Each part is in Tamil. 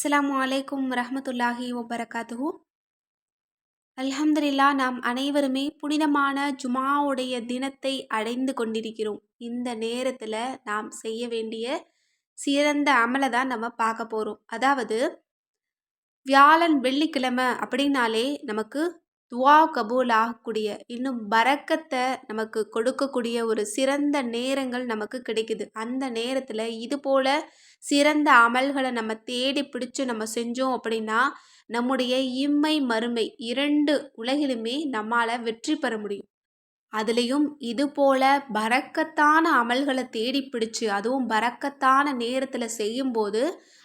அஸ்லாம் வலைக்கும் ரஹமத்துல்லாஹி வபரகாத்து அல்ஹம்துலில்லா நாம் அனைவருமே புனிதமான ஜுமாவுடைய தினத்தை அடைந்து கொண்டிருக்கிறோம். இந்த நேரத்தில் நாம் செய்ய வேண்டிய சிறந்த அமலை தான் நம்ம பார்க்க போகிறோம் அதாவது வியாழன் வெள்ளிக்கிழமை அப்படின்னாலே நமக்கு துவா கபூல் ஆகக்கூடிய இன்னும் பறக்கத்தை நமக்கு கொடுக்கக்கூடிய ஒரு சிறந்த நேரங்கள் நமக்கு கிடைக்குது. அந்த நேரத்தில் இது போல் சிறந்த அமல்களை நம்ம தேடி பிடிச்சு நம்ம செஞ்சோம் அப்படின்னா நம்முடைய இம்மை மறுமை இரண்டு உலகிலுமே நம்மால் வெற்றி பெற முடியும். அதுலேயும் இது போல பறக்கத்தான அமல்களை தேடி பிடிச்சு அதுவும் பறக்கத்தான நேரத்தில் செய்யும்போது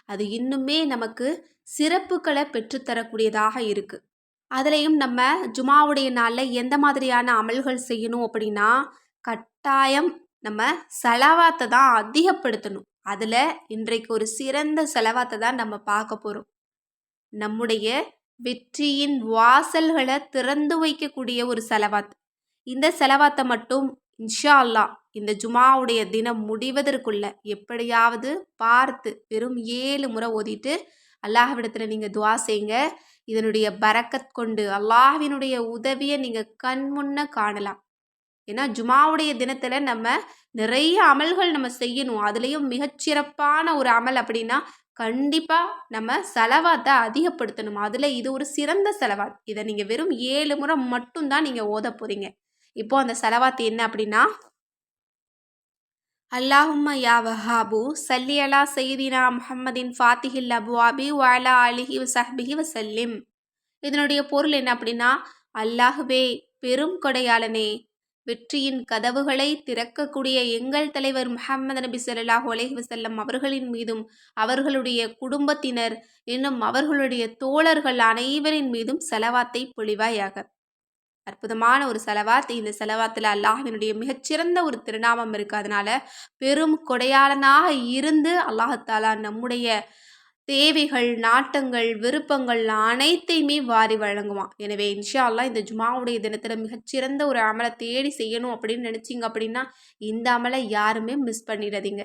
அது இன்னுமே நமக்கு சிறப்புகளை பெற்றுத்தரக்கூடியதாக இருக்குது அதுலேயும் நம்ம ஜுமாவுடைய நாளில் எந்த மாதிரியான அமல்கள் செய்யணும் அப்படின்னா கட்டாயம் நம்ம செலவாத்தை தான் அதிகப்படுத்தணும். அதில் இன்றைக்கு ஒரு சிறந்த செலவாத்தை தான் நம்ம பார்க்க போகிறோம் நம்முடைய வெற்றியின் வாசல்களை திறந்து வைக்கக்கூடிய ஒரு செலவாத். இந்த செலவாத்தை மட்டும் இன்ஷா அல்லா இந்த ஜுமாவுடைய தினம் முடிவதற்குள்ள எப்படியாவது பார்த்து வெறும் ஏழு முறை ஓதிட்டு அல்லாஹ்விடத்தில் நீங்கள் துவா செய்யுங்க இதனுடைய பறக்கத் கொண்டு அல்லாஹ்வினுடைய உதவியை நீங்கள் கண் முன்ன காணலாம். ஏன்னா ஜுமாவுடைய தினத்தில் நம்ம நிறைய அமல்கள் நம்ம செய்யணும். அதுலேயும் மிகச்சிறப்பான ஒரு அமல் அப்படின்னா கண்டிப்பாக நம்ம செலவாத்தை அதிகப்படுத்தணும். அதில் இது ஒரு சிறந்த செலவாத். இதை நீங்கள் வெறும் ஏழு முறை மட்டும்தான் நீங்கள் ஓத போகிறீங்க இப்போது அந்த செலவாத்து என்ன அப்படின்னா அல்லாஹும்ம யா வஹாபு சல்லி அலா சையீனா முஹம்மதின் ஃபாத்திஹில் அபுவாபி வாலா அலிஹி சஹ்பிஹி வசல்லிம் இதனுடைய பொருள் என்ன அப்படின்னா அல்லாஹுவே பெரும் கொடையாளனே. வெற்றியின் கதவுகளை திறக்கக்கூடிய எங்கள் தலைவர் முஹம்மது நபி சொல்லாஹு அலஹி வசல்லம் அவர்களின் மீதும் அவர்களுடைய குடும்பத்தினர் இன்னும் அவர்களுடைய தோழர்கள் அனைவரின் மீதும் செலவாத்தை பொழிவாயாக. அற்புதமான ஒரு செலவாத் இந்த செலவாத்தில் அல்லாஹினுடைய மிகச்சிறந்த ஒரு திருநாமம் இருக்குது அதனால் பெரும் கொடையாளனாக இருந்து அல்லாஹாலா நம்முடைய தேவைகள் நாட்டங்கள் விருப்பங்கள் அனைத்தையுமே வாரி வழங்குவான். எனவே இன்ஷா அல்லா இந்த ஜுமாவுடைய தினத்தில் மிகச்சிறந்த ஒரு அமலை தேடி செய்யணும் அப்படின்னு நினச்சிங்க அப்படின்னா இந்த அமலை யாருமே மிஸ் பண்ணிடாதீங்க.